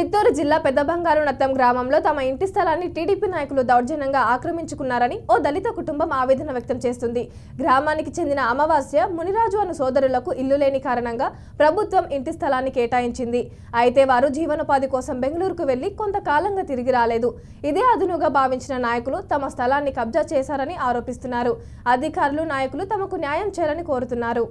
చిత్తూరు జిల్లా పెద్ద బంగారు నత్తం గ్రామంలో తమ ఇంటి స్థలాన్ని టీడీపీ నాయకులు దౌర్జన్యంగా ఆక్రమించుకున్నారని ఓ దళిత కుటుంబం ఆవేదన వ్యక్తం చేస్తుంది. గ్రామానికి చెందిన అమావాస్య మునిరాజు అను సోదరులకు ఇల్లు లేని కారణంగా ప్రభుత్వం ఇంటి స్థలాన్ని కేటాయించింది. అయితే వారు జీవనోపాధి కోసం బెంగళూరుకు వెళ్ళి కొంతకాలంగా తిరిగి రాలేదు. ఇదే అదునుగా భావించిన నాయకులు తమ స్థలాన్ని కబ్జా చేశారని ఆరోపిస్తున్నారు. అధికారులు నాయకులు తమకు న్యాయం చేయాలని కోరుతున్నారు.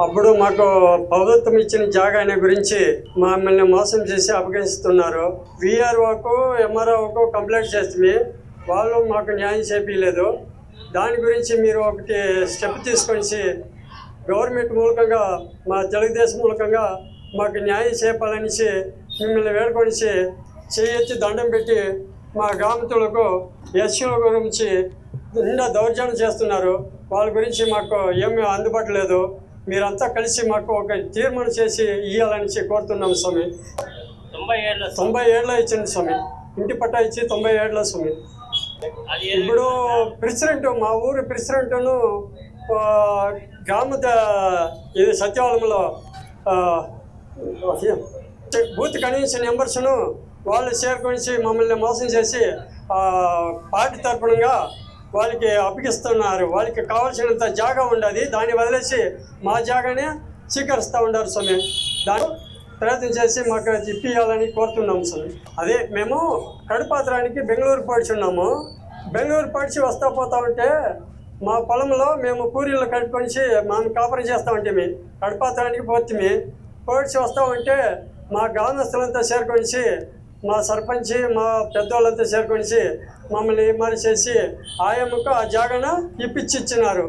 అప్పుడు మాకు ప్రభుత్వం ఇచ్చిన జాగాని గురించి మమ్మల్ని మోసం చేసి అపగమిస్తున్నారు విఆర్ఓకు ఎంఆర్ఓకు కంప్లైంట్ చేస్తే వాళ్ళు మాకు న్యాయం చేపించలేదు దాని గురించి మీరు ఒకటి స్టెప్ తీసుకొని గవర్నమెంట్ మూలకంగా మా తెలుగుదేశం మూలకంగా మాకు న్యాయం చేపాలనేసి మిమ్మల్ని వేడుకొనిసి చేయొచ్చి దండం పెట్టి మా గ్రామతులకు ఎస్సీల గురించి నిండా దౌర్జన్యం చేస్తున్నారు. వాళ్ళ గురించి మాకు ఏమీ అందుబాటు లేదు మీరంతా కలిసి మాకు ఒక తీర్మానం చేసి ఇవ్వాలని కోరుతున్నాం స్వామి. తొంభై ఏళ్ళ తొంభై ఏళ్ళ ఇచ్చింది స్వామి. ఇంటి పట్టా ఇచ్చి తొంభై ఏళ్ళ స్వామి. ఇప్పుడు ప్రెసిడెంట్ మా ఊరి ప్రెసిడెంట్ను గ్రామ ఇది సత్యవలంలో బూత్ కన్వెన్షన్ నెంబర్స్ను వాళ్ళు చేరుకొని మమ్మల్ని మోసం చేసి పార్టీ తరపునగా వాళ్ళకి అప్పగిస్తున్నారు. వాళ్ళకి కావాల్సినంత జాగా ఉండదు దాన్ని వదిలేసి మా జాగానే స్వీకరిస్తూ ఉన్నారు స్వామి. దాని ప్రయత్నం చేసి మాకు ఇప్పియాలని కోరుతున్నాము స్వామి. అదే మేము కడుపాత్రానికి బెంగళూరు పడుచున్నాము బెంగళూరు పడిచి వస్తా పోతా ఉంటే మా పొలంలో మేము పూరీలు కట్టుకొని మేము కాపురం చేస్తా ఉంటే కడుపాత్రానికి పోతుంది పోడ్చి వస్తూ ఉంటే మా గ్రామస్తులంతా చేరుకొని మా సర్పంచ్ మా పెద్దవాళ్ళంతా చేరుకొని మమ్మల్ని మరి చేసి ఆయమ్మకు ఆ జాగన ఇప్పించిచ్చినారు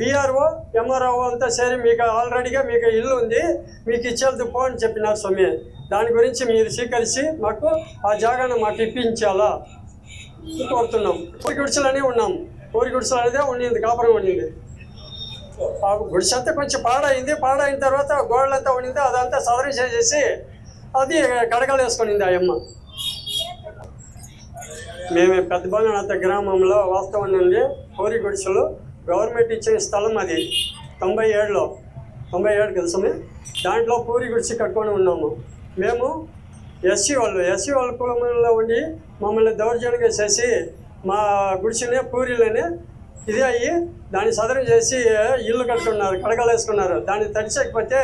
విఆర్ఓ ఎంఆర్ఓ అంతా సరే మీకు ఆల్రెడీగా మీకు ఇల్లు ఉంది మీకు ఇచ్చేది పో అని చెప్పినారు స్వామి. దాని గురించి మీరు స్వీకరించి మాకు ఆ జాగాను మాకు ఇప్పించాలా? కోరుతున్నాం. ఊరి గుడిసెలనే ఉన్నాం. ఊరి గుడిసెలు అనేదే ఉండింది కాపురం ఉండింది. ఆ గుడిసె అంతా కొంచెం పాడైంది. పాడైన తర్వాత గోడలంతా ఉండింది. అదంతా సదరం చేసేసి అది కడగలు వేసుకునింది ఆ అమ్మ మేము పెద్ద బంగానాథ గ్రామంలో వాస్తవం నుండి కోరి గుడిసెలు గవర్నమెంట్ ఇచ్చిన స్థలం అది. తొంభై ఏడులో తొంభై ఏడు తెలుసమే దాంట్లో పూరి గుడిసి కట్టుకొని ఉన్నాము. మేము ఎస్సీ వాళ్ళు ఎస్సీ వాళ్ళ కులంలో ఉండి మమ్మల్ని దౌర్జన్యంగా చేసి మా గుడిసెనే పూరిలోనే ఇది అయ్యి దాన్ని సదరం చేసి ఇల్లు కట్టుకున్నారు కడకలేసుకున్నారు దాన్ని తడిచకపోతే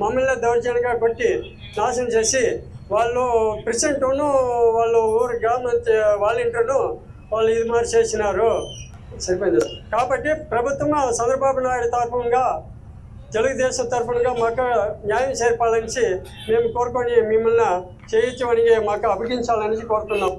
మమ్మల్ని దౌర్జన్యంగా కొట్టి నాశనం చేసి వాళ్ళు ప్రెసిడెంట్ను వాళ్ళు ఊరు గవర్నమెంట్ వాలంటీర్ను వాళ్ళు ఇది మరి చేసినారు. సరిపోయింది. కాబట్టి ప్రభుత్వం చంద్రబాబు నాయుడు తరఫుగా తెలుగుదేశం తరఫునగా మాకు న్యాయం చేర్పాలని మేము కోరుకొని మిమ్మల్ని చేయించమని మాకు అప్పగించాలని కోరుతున్నాం.